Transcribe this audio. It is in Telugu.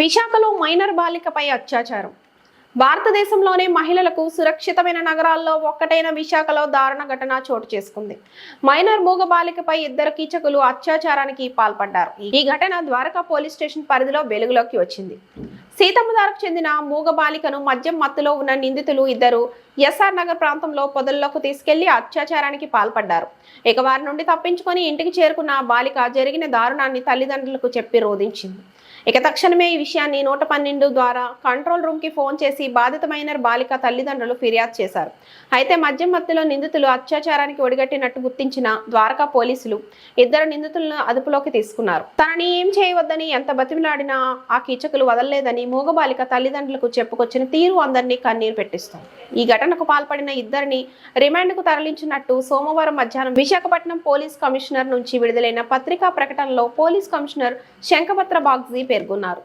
విశాఖలో మైనర్ బాలికపై అత్యాచారం. భారతదేశంలోనే మహిళలకు సురక్షితమైన నగరాల్లో ఒక్కటైన విశాఖలో దారుణ ఘటన చోటు చేసుకుంది. మైనర్ మూగ బాలికపై ఇద్దరు కీచకులు అత్యాచారానికి పాల్పడ్డారు. ఈ ఘటన ద్వారకా పోలీస్ స్టేషన్ పరిధిలో వెలుగులోకి వచ్చింది. సీతమ్మదారకు చెందిన మూగ బాలికను మద్యం మత్తులో ఉన్న నిందితులు ఇద్దరు ఎస్ఆర్ నగర్ ప్రాంతంలో పొదల్లోకి తీసుకెళ్ళి అత్యాచారానికి పాల్పడ్డారు. ఇక వారి నుండి తప్పించుకొని ఇంటికి చేరుకున్న బాలిక జరిగిన దారుణాన్ని తల్లిదండ్రులకు చెప్పి రోధించింది. ఇక తక్షణమే ఈ విషయాన్ని నూట పన్నెండు ద్వారా కంట్రోల్ రూమ్కి ఫోన్ చేసి బాధితమైన బాలిక తల్లిదండ్రులు ఫిర్యాదు చేశారు. అయితే మద్యం మత్తులో నిందితులు అత్యాచారానికి ఒడిగట్టినట్టు గుర్తించిన ద్వారకా పోలీసులు ఇద్దరు నిందితులను అదుపులోకి తీసుకున్నారు. తనని ఏం చేయవద్దని ఎంత బతిమిలాడినా ఆ కీచకులు వదలలేదని మూగబాలిక తల్లిదండ్రులకు చెప్పుకొచ్చిన తీరు అందరినీ కన్నీరు పెట్టిస్తారు ఈ ఘటనకు పాల్పడిన ఇద్దరిని రిమాండ్కు తరలించినట్టు సోమవారం మధ్యాహ్నం విశాఖపట్నం పోలీస్ కమిషనర్ నుంచి విడుదలైన పత్రికా ప్రకటనలో పోలీస్ కమిషనర్ శంఖపత్ర బాగ్జీ పేర్కొన్నారు.